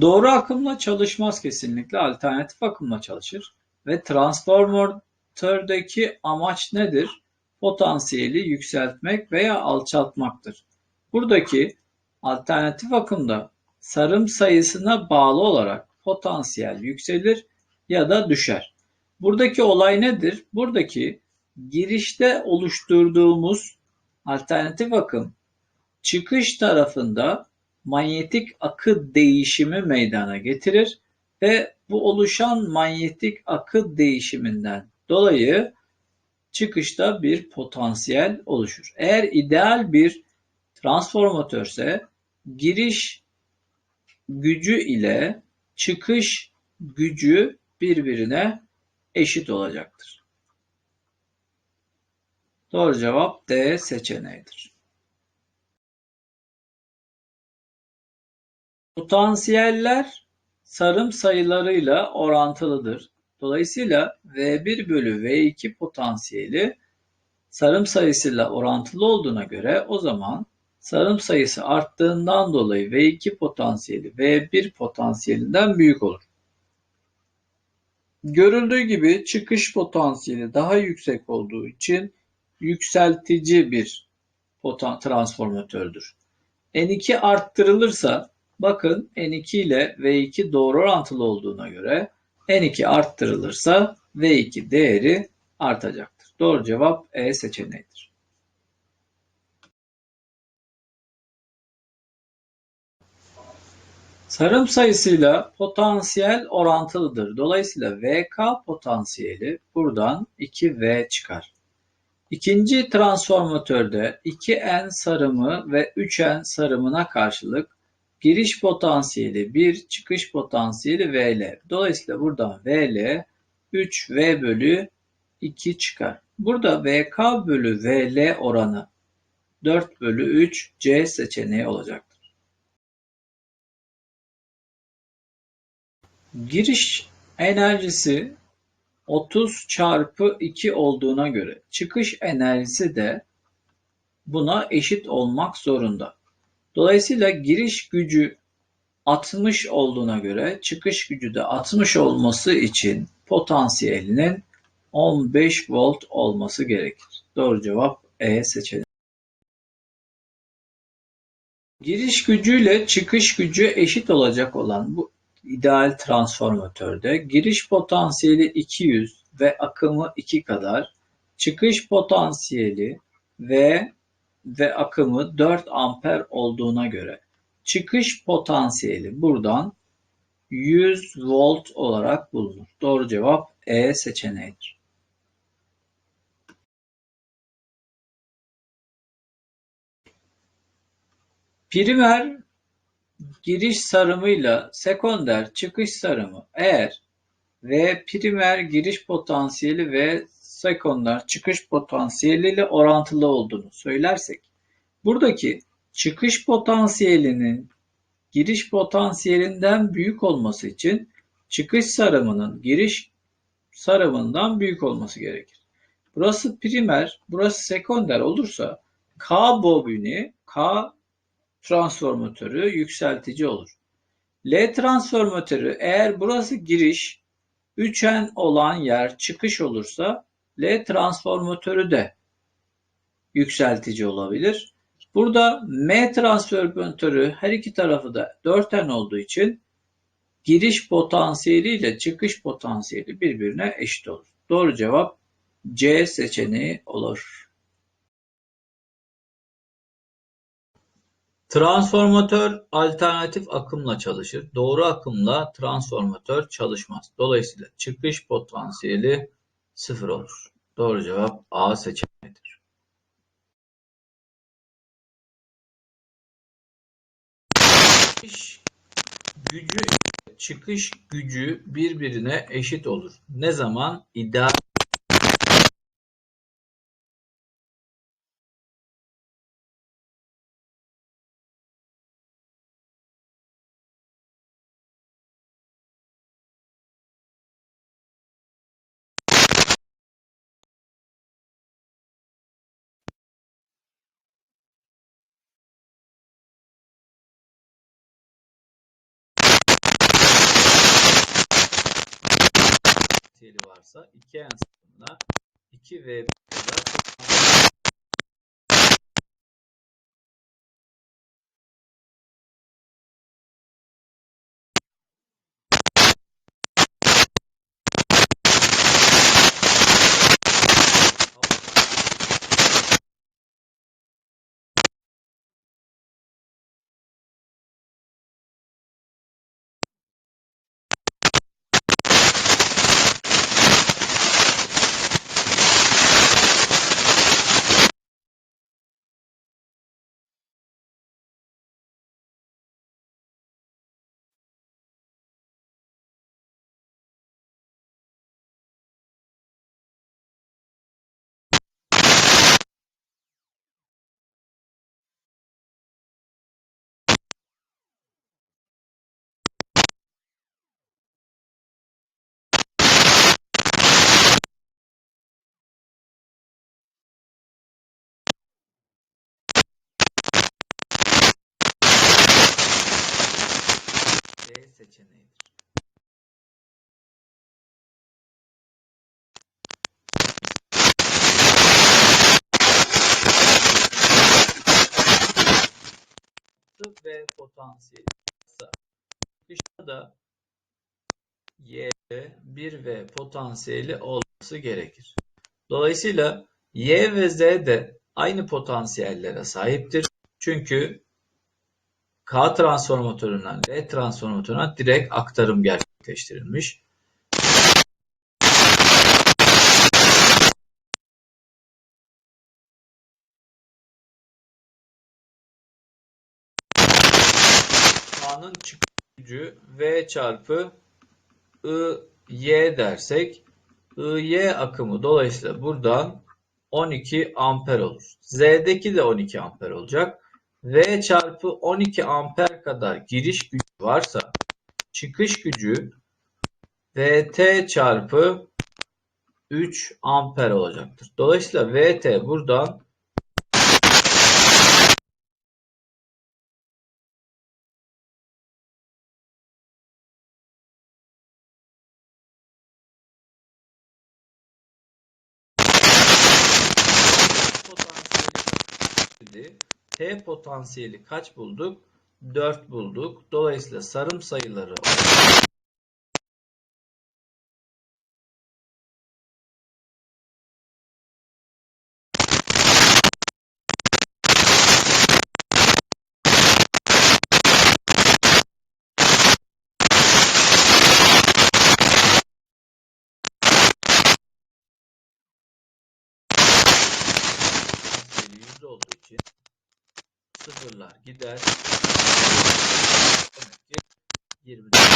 Doğru akımla çalışmaz kesinlikle. Alternatif akımla çalışır. Ve transformatördeki amaç nedir? Potansiyeli yükseltmek veya alçaltmaktır. Buradaki alternatif akımda sarım sayısına bağlı olarak potansiyel yükselir ya da düşer. Buradaki olay nedir? Buradaki girişte oluşturduğumuz alternatif akım çıkış tarafında manyetik akı değişimi meydana getirir ve bu oluşan manyetik akı değişiminden dolayı çıkışta bir potansiyel oluşur. Eğer ideal bir transformatörse giriş gücü ile çıkış gücü birbirine eşit olacaktır. Doğru cevap D seçeneğidir. Potansiyeller sarım sayılarıyla orantılıdır. Dolayısıyla V1 bölü V2 potansiyeli sarım sayısıyla orantılı olduğuna göre o zaman sarım sayısı arttığından dolayı V2 potansiyeli V1 potansiyelinden büyük olur. Görüldüğü gibi çıkış potansiyeli daha yüksek olduğu için yükseltici bir transformatördür. N2 arttırılırsa bakın N2 ile V2 doğru orantılı olduğuna göre N2 arttırılırsa V2 değeri artacaktır. Doğru cevap E seçeneğidir. Sarım sayısıyla potansiyel orantılıdır. Dolayısıyla VK potansiyeli buradan 2V çıkar. İkinci transformatörde 2N sarımı ve 3N sarımına karşılık giriş potansiyeli 1, çıkış potansiyeli VL. Dolayısıyla buradan VL 3V bölü 2 çıkar. Burada VK bölü VL oranı 4 bölü 3 C seçeneği olacaktır. Giriş enerjisi 30 çarpı 2 olduğuna göre çıkış enerjisi de buna eşit olmak zorunda. Dolayısıyla giriş gücü 60 olduğuna göre çıkış gücü de 60 olması için potansiyelinin 15 volt olması gerekir. Doğru cevap E seçeneği. Giriş gücüyle çıkış gücü eşit olacak olan bu ideal transformatörde giriş potansiyeli 200 ve akımı 2 kadar, çıkış potansiyeli ve ve akımı 4 amper olduğuna göre çıkış potansiyeli buradan 100 volt olarak bulunur. Doğru cevap E seçeneğidir. Primer giriş sarımıyla sekonder çıkış sarımı eğer V primer giriş potansiyeli ve sekonder çıkış potansiyeli ile orantılı olduğunu söylersek buradaki çıkış potansiyelinin giriş potansiyelinden büyük olması için çıkış sarımının giriş sarımından büyük olması gerekir. Burası primer, burası sekonder olursa K bobini, K transformatörü yükseltici olur. L transformatörü eğer burası giriş, 3N olan yer çıkış olursa L transformatörü de yükseltici olabilir. Burada M transformatörü her iki tarafı da 4N olduğu için giriş potansiyeli ile çıkış potansiyeli birbirine eşit olur. Doğru cevap C seçeneği olur. Transformatör alternatif akımla çalışır. Doğru akımla transformatör çalışmaz. Dolayısıyla çıkış potansiyeli sıfır olur. Doğru cevap A seçeneğidir. Çıkış gücü çıkış gücü birbirine eşit olur. Ne zaman? İdeal potansiyeli varsa 2N sıvımına 2V kadar potansiyel D seçeneğidir. Ve potansiyeli çıkışta da Y'de 1 ve potansiyeli olması gerekir. Dolayısıyla Y ve Z de aynı potansiyellere sahiptir. Çünkü K transformatöründen L transformatörüne direkt aktarım gerçekleştirilmiş. K'nın çıkış gücü V çarpı I Y dersek I Y akımı dolayısıyla buradan 12 amper olur. Z'deki de 12 amper olacak. V çarpı 12 amper kadar giriş gücü varsa çıkış gücü VT çarpı 3 amper olacaktır. Dolayısıyla VT buradan potansiyeli T potansiyeli kaç bulduk? 4 bulduk. Dolayısıyla sarım sayıları sıfırlar gider. Demek ki 24